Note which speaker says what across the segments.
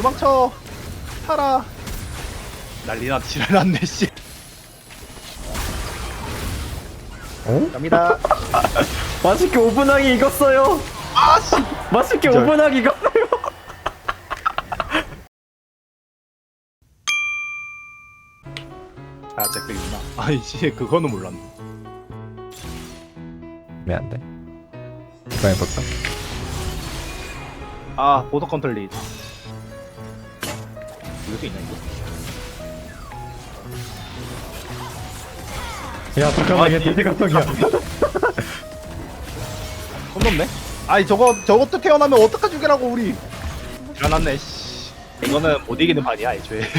Speaker 1: 도망쳐 살아 난리나 지랄났네 씨
Speaker 2: 어?
Speaker 1: 갑니다
Speaker 2: 맛있게 오분하게 익었어요.
Speaker 1: 아씨
Speaker 2: 맛있게. 오분하게 익었어요.
Speaker 1: 아 잭백이구나 아이씨 그거는 몰랐네
Speaker 2: 왜안 돼? 이거 해볼까?
Speaker 1: 아 보석 컨트롤 이것도 있나 이거?
Speaker 2: 야 잠깐만
Speaker 1: 아,
Speaker 2: 이- 돼지 감성이야.
Speaker 1: 손 넘네 아이 저거 저것도 태어나면 어떡하 죽이라고 우리. 일어났네 씨. 이거는 못 이기는 판이야 애초에.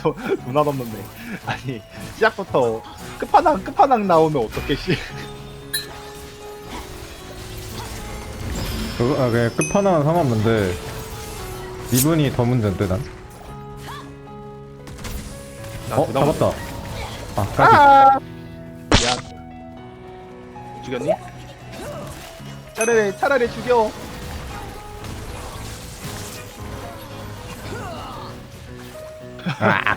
Speaker 1: 저 누나 넘는데 아니 시작부터 끝판왕 끝판왕 나오면 어떡해 씨.
Speaker 2: 그거 아 그냥 끝판왕은 상관없는데 리븐이 더 문제인데 난. 나어 잡았다. 아 까비.
Speaker 1: 아 미안 죽였니? 차라리 차라리 죽여
Speaker 2: 아,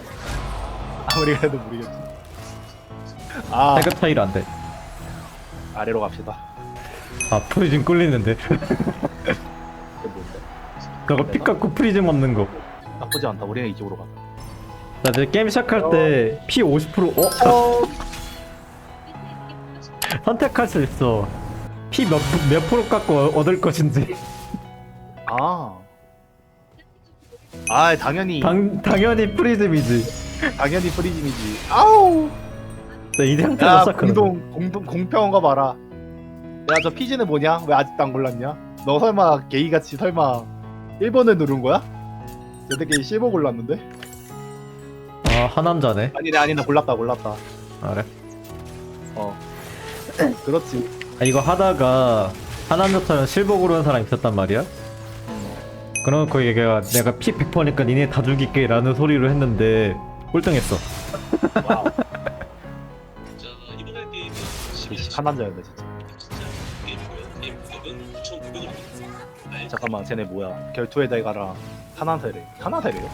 Speaker 1: 아무리 그래도 모르겠지 아
Speaker 2: 태급 차이로 안 돼.
Speaker 1: 아래로 갑시다
Speaker 2: 아 프리즘 꿀리는데. 저거 피 깎고 프리즘 얻는 거.
Speaker 1: 나쁘지 않다 우리는 이쪽으로 가자
Speaker 2: 나 이제 게임 시작할 때 피 50% 어?
Speaker 1: 어
Speaker 2: 선택할 수 있어. 피 몇 몇 프로 깎고 얻을 것인지.
Speaker 1: 아. 아, 당연히
Speaker 2: 당 당연히 프리즘이지.
Speaker 1: 당연히 프리즘이지. 아우.
Speaker 2: 나
Speaker 1: 야,
Speaker 2: 시작하는 거.
Speaker 1: 공동 공동 공평한 거 봐라. 야, 저 피지는 뭐냐? 왜 아직도 안 골랐냐? 너 설마 게이 같이 설마 1번을 누른 거야? 여태까지 실버 골랐는데?
Speaker 2: 아 하남자네.
Speaker 1: 아니네, 아니네. 골랐다, 골랐다.
Speaker 2: 아, 그래.
Speaker 1: 어. 그렇지.
Speaker 2: 아 이거 하다가 하남자처럼 실버 고르는 사람 있었단 말이야. 그러고 얘가 내가 피 100%니까 니네 다 죽일게 라는 소리로 했는데 꼴등했어.
Speaker 1: 와우.
Speaker 3: 자 이번에 게임은
Speaker 1: 한남자였네, 진짜.
Speaker 3: 진짜
Speaker 1: 잠깐만, 쟤네 뭐야? 결투의 대가랑 하나세래. 하나세래요?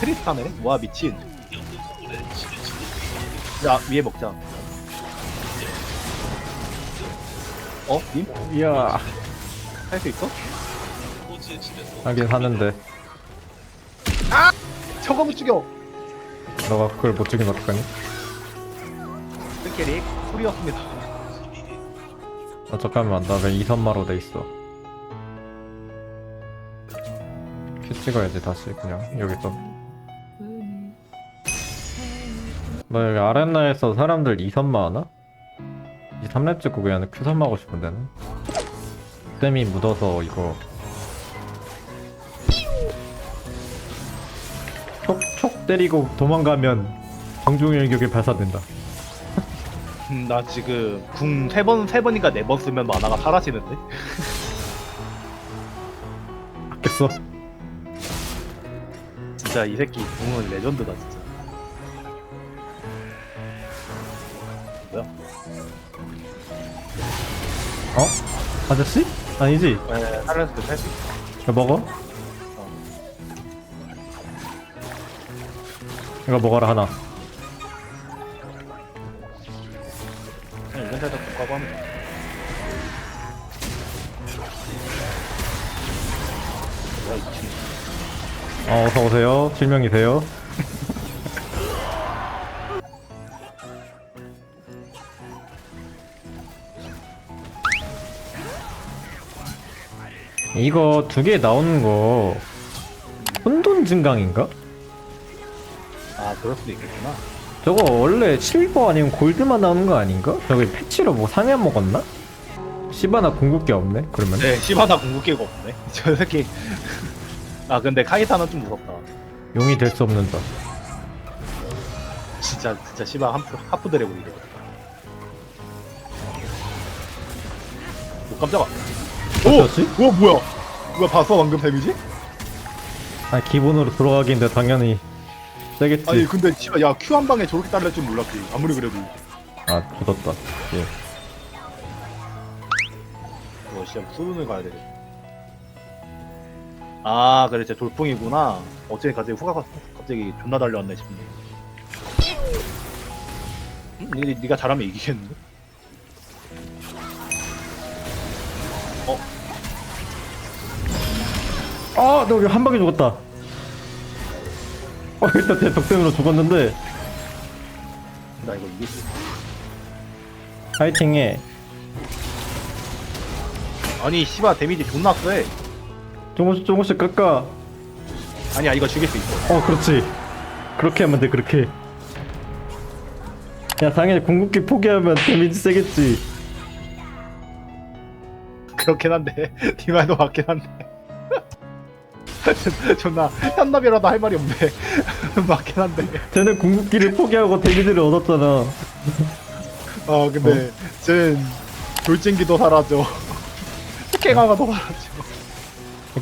Speaker 1: 트리스타네? 와, 미친. 야, 위에 먹자. 어? 님?
Speaker 2: 이야.
Speaker 1: 할 수 있어?
Speaker 2: 하긴 하는데
Speaker 1: 저거 못 죽여!
Speaker 2: 너가 그걸 못 죽이면 어떡하니?
Speaker 1: 스캐릭 풀이었습니다.
Speaker 2: 아 잠깐만 나 왜 이선마로 돼 있어? 큐 찍어야지 다시 그냥 여기서. 나 여기 아레나에서 사람들 이선마 하나? 이 3렙 찍고 그냥 큐선마 하고 싶은데 는 땜이 묻어서 이거 촉촉 때리고 도망가면 정중일격이 발사된다
Speaker 1: 음, 나 지금 궁 세 번, 세 번인가 네 번 쓰면 만화가 사라지는데?
Speaker 2: 아꼈어
Speaker 1: 진짜 이 새끼 궁은 레전드다, 진짜. 뭐야?
Speaker 2: 어? 아저씨? 아니지?
Speaker 1: 에, 살렸을 때살수 있어.
Speaker 2: 이거 먹어? 이거 먹어라 하나
Speaker 1: 그냥 이런 데다 국가고 하면 돼. 뭐야, 이 미친.
Speaker 2: 어, 어서 오세요. 실명이세요. 이거 두 개 나오는 거 혼돈 증강인가?
Speaker 1: 아, 그럴 수도 있겠구나.
Speaker 2: 저거 원래 실버 아니면 골드만 나오는 거 아닌가? 저기 패치로 뭐 상해 먹었나? 시바나 궁극기 없네. 그러면
Speaker 1: 네, 시바나 궁극기가 없네. 저 새끼. 아, 근데 카이사는 좀 무섭다.
Speaker 2: 용이 될 수 없는 자.
Speaker 1: 진짜, 진짜 시바 하프, 하프 드래곤이래. 오, 깜짝아.
Speaker 2: 어쩌지?
Speaker 1: 오, 뭐야? 이거 봤어, 방금 데미지?
Speaker 2: 아 기본으로 들어가긴데 당연히 세겠지.
Speaker 1: 아니, 근데 씨발, 야, Q 한 방에 저렇게 딸릴 줄 몰랐지. 아무리 그래도.
Speaker 2: 아 굳었다. 예.
Speaker 1: 뭐, 진짜 수능을 가야 되겠다. 아 그래 쟤 돌풍이구나 어째 갑자기 후가가 갑자기 존나 달려왔네 싶네 음? 니, 니가 잘하면 이기겠는데?
Speaker 2: 아, 너 여기 한 방에 죽었다. 어, 일단 제 독생으로 죽었는데
Speaker 1: 나 이거 이길 수 있어
Speaker 2: 파이팅해.
Speaker 1: 아니 씨발 데미지 존나 세
Speaker 2: 조금씩 조금씩 깎아.
Speaker 1: 아니야 이거 죽일 수 있어
Speaker 2: 어, 그렇지. 그렇게 하면 돼, 그렇게. 야, 당연히 궁극기 포기하면 데미지 세겠지.
Speaker 1: 그렇긴 한데 네 말도 맞긴 한데 존나 현납이라도 할 말이 없네 맞긴 한데
Speaker 2: 쟤는 궁극기를 포기하고 데미지를 얻었잖아.
Speaker 1: 어 근데 쟤는 돌진기도 사라져 스케강화도 사라져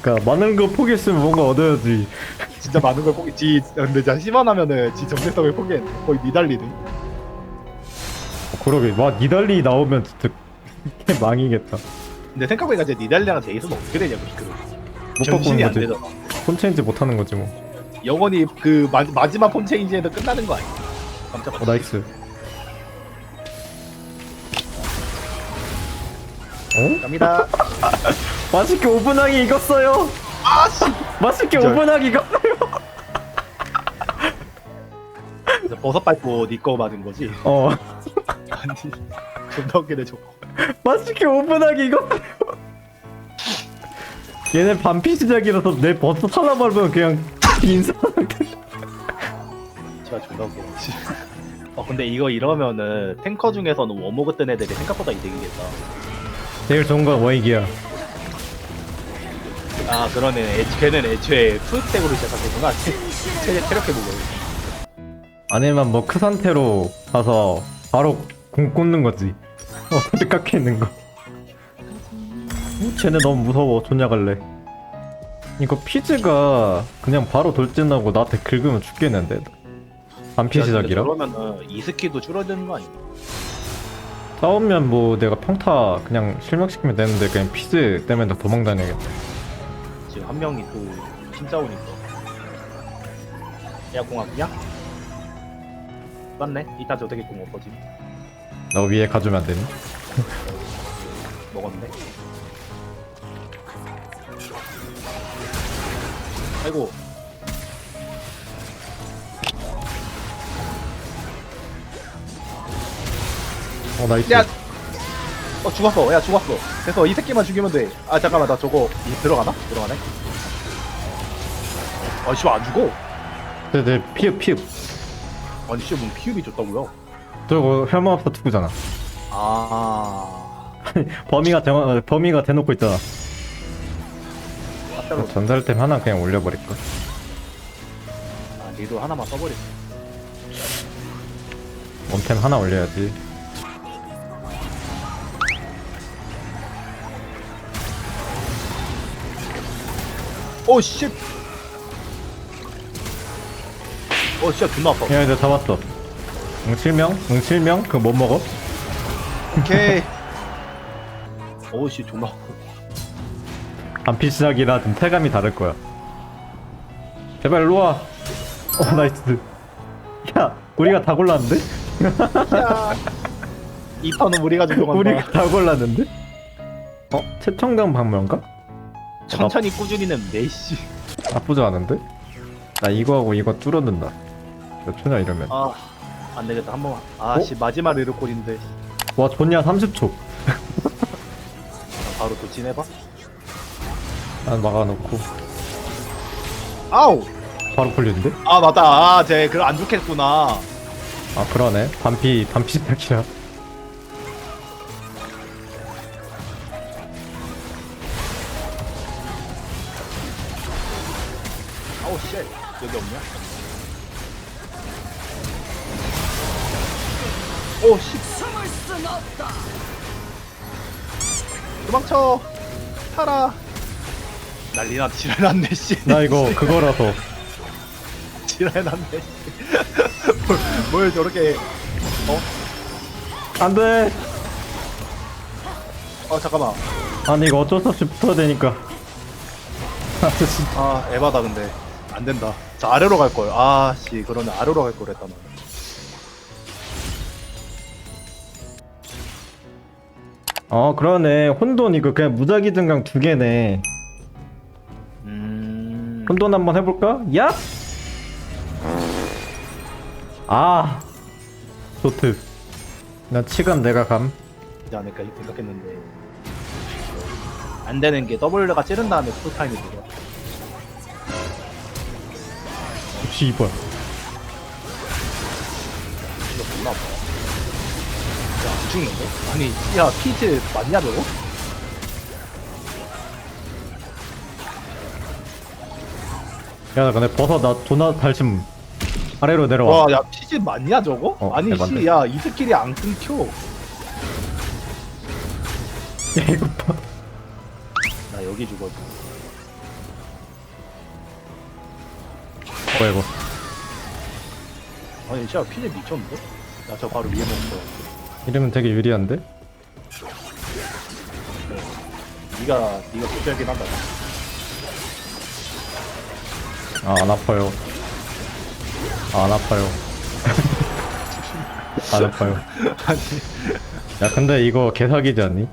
Speaker 2: 그러니까 많은 거 포기했으면 뭔가 얻어야지.
Speaker 1: 진짜 많은 걸 포기 지 근데 진짜 심한하면은 지 정체성을 포기했네 거의 니달리네
Speaker 2: 어, 그러게. 와, 니달리 나오면 진짜 개 망이겠다.
Speaker 1: 근데 생각해보니까 이제 니달리랑 제이스는 어떻게 되냐고
Speaker 2: 그못
Speaker 1: 정신이
Speaker 2: 바꾸는
Speaker 1: 안
Speaker 2: 거지.
Speaker 1: 되잖아
Speaker 2: 폰 체인지 못 하는 거지 뭐.
Speaker 1: 영원히 그 마, 마지막 폰 체인지에도 끝나는 거 아니야 깜짝아
Speaker 2: 어, 나이스. 어?
Speaker 1: 갑니다
Speaker 2: 맛있게 오븐하기 익었어요.
Speaker 1: 아 씨
Speaker 2: 맛있게
Speaker 1: 진짜.
Speaker 2: 오븐하기 익었어요.
Speaker 1: 버섯 밟고 니꺼 맞은 거지
Speaker 2: 어,
Speaker 1: 아니 존나 웃기네 저거
Speaker 2: 맛있게 오븐하기 익었어요. 얘네 반피 시작이라서 내 버섯 하나 밟으면 그냥 인사.
Speaker 1: 진짜 존나 웃겨 씨. 어 근데 이거 이러면은 탱커 중에서는 워모그 뜬 애들이 생각보다 이득이겠다
Speaker 2: 제일 좋은 건 워익이야.
Speaker 1: 아 그러네 애, 걔는 애초에 투스택으로 시작하겠구나 체, 체력 회복을
Speaker 2: 아니면 뭐 크 상태로 가서 바로 공 꽂는 거지. 어떻게 깎여 있는 거. 어, 쟤네 너무 무서워. 존냐 갈래. 이거 피즈가 그냥 바로 돌진하고 나한테 긁으면 죽겠는데. 반피 시작이라.
Speaker 1: 그러면은 이 스킬도 줄어드는 거 아니야?
Speaker 2: 싸우면 뭐 내가 평타 그냥 실명시키면 되는데 그냥 피즈 때문에 나 도망 다녀야겠다.
Speaker 1: 지금 한 명이 또 진짜 오니까 야 공학이야? 맞네 이따 저 되게 공 엎어짐
Speaker 2: 너 위에 가주면 안 되니?
Speaker 1: 먹었네 아이고
Speaker 2: 어 나이스.
Speaker 1: 야! 어 죽었어 야 죽었어 그래서 이 새끼만 죽이면 돼아 잠깐만 나 저거 이 들어가나? 들어가네 아씨 안 죽어
Speaker 2: 네네 피읍 피읍.
Speaker 1: 아니 씨뭔 피읍이 좋다고요
Speaker 2: 저거 혈마법사 투구잖아.
Speaker 1: 아
Speaker 2: 범위가 대 범위가 대놓고 있잖아. 전설템 하나 그냥 올려버릴까?
Speaker 1: 아 니도 하나만 써버렸어
Speaker 2: 원템 하나 올려야지.
Speaker 1: 오 씨. 어 진짜 존나 아파
Speaker 2: 야 이제 잡았어. 응 칠명? 응 칠명? 그거 못 먹어?
Speaker 1: 오케이 오씨 존나 아파
Speaker 2: 반피 시작이라 좀 체감이 다를 거야. 제발 일로 와. 어 나이스. 야 우리가 다 골랐는데?
Speaker 1: 야. 이 판은 우리가 조종한다
Speaker 2: 우리가 다 골랐는데? 어? 최청강 방면가?
Speaker 1: 천천히 꾸준히는 네씨
Speaker 2: 나쁘지 않은데? 나 이거하고 이거 뚫어둔다. 몇 초냐 이러면.
Speaker 1: 아 안 되겠다 한 번만 아씨 마지막 리르콜인데
Speaker 2: 와 좋냐 30초.
Speaker 1: 바로 도진해봐
Speaker 2: 난 막아놓고
Speaker 1: 아우
Speaker 2: 바로 풀리는데?
Speaker 1: 아 맞다 아 쟤 그걸 안 좋겠구나
Speaker 2: 아 그러네. 반피 반피 시작이라.
Speaker 1: 아우 씨. 여기 없냐? 오씨. 도망쳐. 타라. 난리나 지랄났네 씨.
Speaker 2: 나 이거 그거라서.
Speaker 1: 지랄났네 씨. 뭘, 뭘 저렇게
Speaker 2: 안돼.
Speaker 1: 어 잠깐만.
Speaker 2: 아니 이거 어쩔 수 없이 붙어야 되니까. 아저씨
Speaker 1: 아 에바다 근데 안 된다. 저 아래로 갈 걸. 아 씨 그러네 아래로 갈 걸 했다 나.
Speaker 2: 어 그러네 혼돈 이거 그냥 무작위 증강 두 개네
Speaker 1: 음.
Speaker 2: 혼돈 한번 해볼까? 야! 아 좋트 나 치감 내가 감
Speaker 1: 되지 않을까 생각했는데 안 되는 게 W가 찌른 다음에 풀타임이 들어.
Speaker 2: 씨발
Speaker 1: 이거 존나 아파. 야 안 죽는데? 아니 야 피즈 맞냐 저거?
Speaker 2: 야 근데 버섯 나 존나 달심 아래로 내려와
Speaker 1: 와 야 피즈 맞냐 저거?
Speaker 2: 어,
Speaker 1: 아니
Speaker 2: 대박이네.
Speaker 1: 씨야 이 스킬이 안 끊겨.
Speaker 2: 야 이거 봐
Speaker 1: 나 여기 죽어.
Speaker 2: 뭐야 이거
Speaker 1: 아니 진짜 피즈 미쳤는데? 야저 바로 위에 먹어.
Speaker 2: 이러면 되게 유리한데?
Speaker 1: 네가 네가 도시하긴 한다.
Speaker 2: 아 안 아파요 아, 안 아파요 안 아파요
Speaker 1: 아니
Speaker 2: 야 근데 이거 개사기지 않니?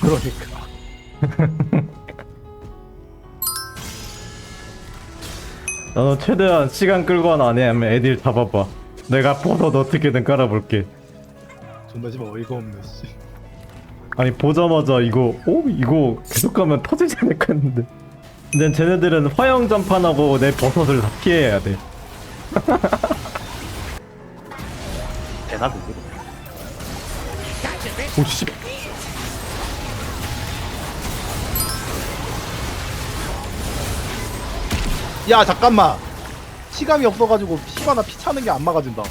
Speaker 1: 그러니까.
Speaker 2: 너는 최대한 시간 끌거나 아니면 애들 잡아봐 내가 버섯 어떻게든 깔아볼게
Speaker 1: 존나 씨발 어이가 없네 씨.
Speaker 2: 아니 보자마자 이거 어? 이거 계속 가면 터지지 않을까 했는데 근데 쟤네들은 화형 전판하고 내 버섯을 다 피해야 돼
Speaker 1: 되나 그게?
Speaker 2: 오씨
Speaker 1: 야 잠깐만. 시감이 없어가지고 피바나 피 차는 게 안 막아진다.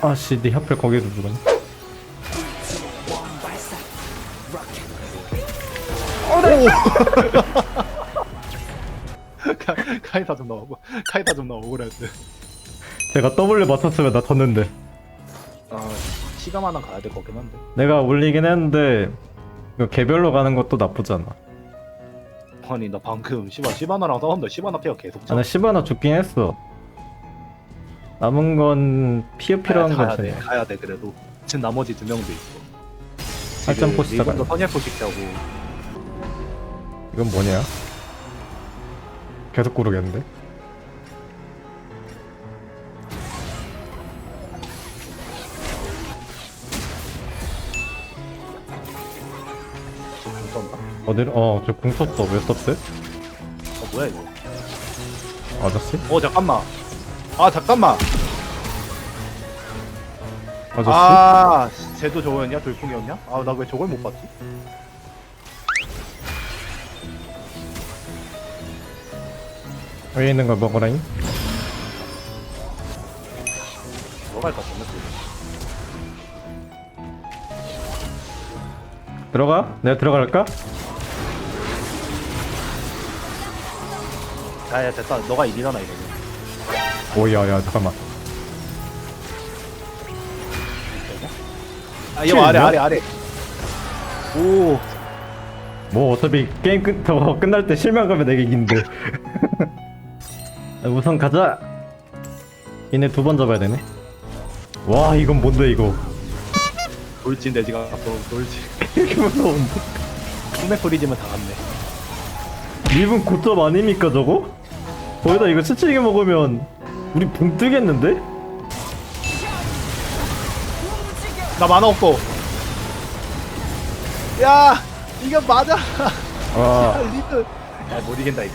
Speaker 2: 아씨 네 하필 거기도 죽었네
Speaker 1: 카- 카이사 좀 나오고 카이사 좀 나오고 그랬는 데.
Speaker 2: 제가 W 맞췄으면 나 졌는데
Speaker 1: 아 시감 하나 가야 될것 같긴 한데.
Speaker 2: 내가 올리긴 했는데 이거 개별로 가는 것도 나쁘지 않아
Speaker 1: 아니 나 방금 시바 시바나랑 싸웠는데 시바나 피가 계속 차.
Speaker 2: 아, 나 시바나 죽긴 했어 남은 건 피어 필요한
Speaker 1: 가야
Speaker 2: 거지
Speaker 1: 돼 가야 돼 그래도. 지금 나머지 두 명도 있어.
Speaker 2: 살점 포스터
Speaker 1: 이번도
Speaker 2: 가야
Speaker 1: 선예 포식 하고
Speaker 2: 이건 뭐냐? 계속 고르겠는데? 어디로? 어, 저 궁 썼어. 왜 썼대?
Speaker 1: 어 뭐야 이거?
Speaker 2: 아저씨?
Speaker 1: 어 잠깐만. 아 잠깐만.
Speaker 2: 아저씨?
Speaker 1: 아 쟤도 저거였냐? 돌풍이었냐? 아 나 왜 저걸 못 봤지?
Speaker 2: 위에 있는 걸 먹으라잉?
Speaker 1: 들어갈 것 같네.
Speaker 2: 들어가? 내가 들어갈까?
Speaker 1: 야야 됐다. 너가 일이잖아 이거.
Speaker 2: 오야, 야, 잠깐만.
Speaker 1: 아 이거 아래? 아래 아래. 오.
Speaker 2: 뭐, 어차피 게임 끝, 저거 끝날 때 실망하면 내가 이긴데. 우선 가자! 얘네 두 번 잡아야 되네. 와, 이건 뭔데, 이거.
Speaker 1: 돌진 돼지가 앞서 돌진.
Speaker 2: 이렇게 무서운데?
Speaker 1: 소맥 소리지면 다 갔네.
Speaker 2: 리븐 고점 아닙니까, 저거? 거기다 이거 치치게 먹으면 우리 붕 뜨겠는데?
Speaker 1: 나 만화 없어. 야 이거 맞아.
Speaker 2: 아.
Speaker 1: 리드. 야 못 이긴다 이거.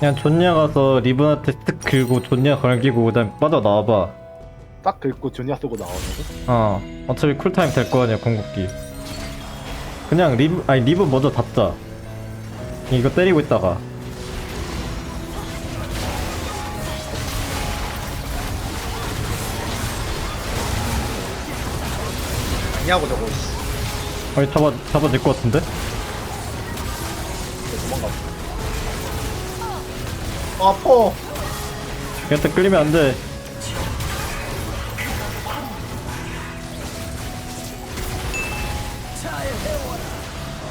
Speaker 2: 그냥 존냐 가서 리븐한테 쓱 긁고 존냐 걸기고 그다음 빠져 나와봐
Speaker 1: 딱 긁고 존야 쓰고 나오는
Speaker 2: 어 어차피 쿨타임 될 거 아니야 궁극기 그냥 리브 아니 리븐 먼저 잡자 이거 때리고 있다가
Speaker 1: 아니하고 저거.
Speaker 2: 아니 잡아 잡아질 것 같은데?
Speaker 1: 도망가. 아퍼.
Speaker 2: 야타 끌리면 안돼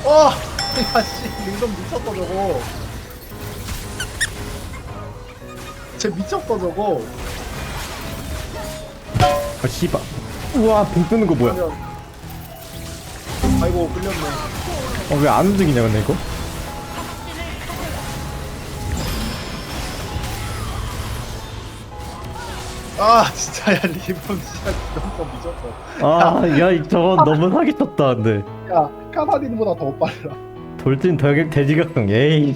Speaker 1: 와! 야씨 링덤 미쳤다 저거 쟤 미쳤다 저거
Speaker 2: 아 씨발 우와 붕 뜨는 거 뭐야
Speaker 1: 그러면 아이고 끌렸네.
Speaker 2: 어 왜 안 움직이냐 근데 이거?
Speaker 1: 아 진짜 야 리본 진짜 링덤 미쳤어
Speaker 2: 아야. 저건 너무 사기 쳤다 근데.
Speaker 1: 야 카사딘보다 더 빨라.
Speaker 2: 돌진 더 돼지각성 에이